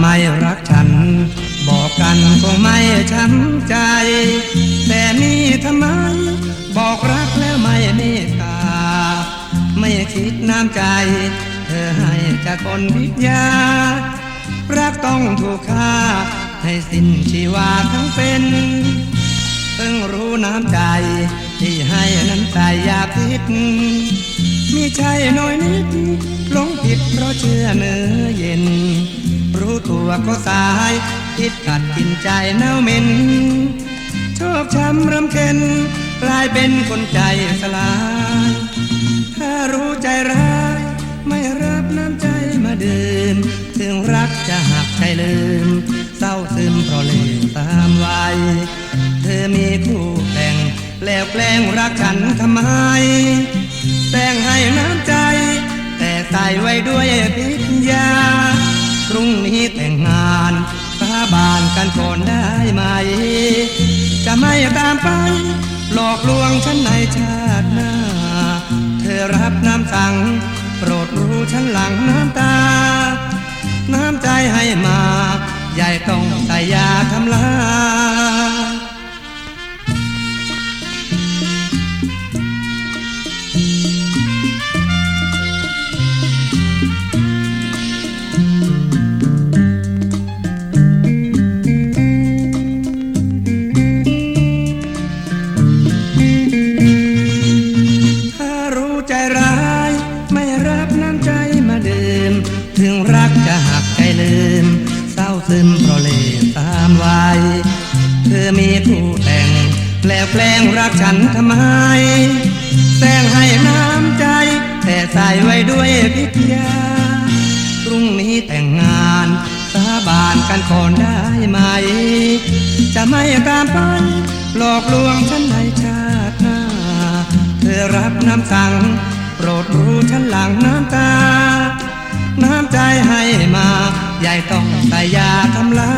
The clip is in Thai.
ไม่รักฉัน บอกกันคงไม่ช้ำใจ แต่นี่ทำไม บอกรักแล้วไม่เมตตา ไม่คิดน้ำใจ เธอให้จากคนวิทยา รักต้องถูกฆ่า ให้สิ้นชีวาทั้งเป็นเพิ่งรู้น้ำใจ ที่ให้นั้นใจอยาผิดมีใช่น้อยนิดหลงผิดเพราะเชื่อเนื้อเย็น ก็สายคิดกัดกินใจเน่าเหม็นโชคช้ำรำเค็นกลายเป็นคนใจสลาย ถ้ารู้ใจร้าย ไม่รับน้ำใจมาเดื่มถึงรักจะหักใจลืม เศร้าซึมเพราะเล่ห์ตามวัยเธอมีคู่แต่งแล้วแกล้งรักฉันทำไม ก่อนได้ไหม จะไม่ตามไป หลอกลวงฉันในชาติหน้า เธอรับน้ำสั่ง โปรดรู้ฉันหลังน้ำตา น้ำใจให้มา ใหญ่ต้องใส่ยาทำลาย ซึมเพราะเลตามวัยเธอมีคู่แต่ง แล้วแกล้งรักฉันทำไมแต่งให้น้ำใจ แต่ใส่ไว้ด้วยพิทยาพรุ่งนี้แต่งงานสาบานกันก่อนได้ไหม จะไม่ตามไปหลอกลวงฉันในชาติหน้า เธอรับน้ำสั่งโปรดรู้ฉันหลังน้ำตา น้ำใจให้มา ใหญ่ต้องใส่ยาทำลา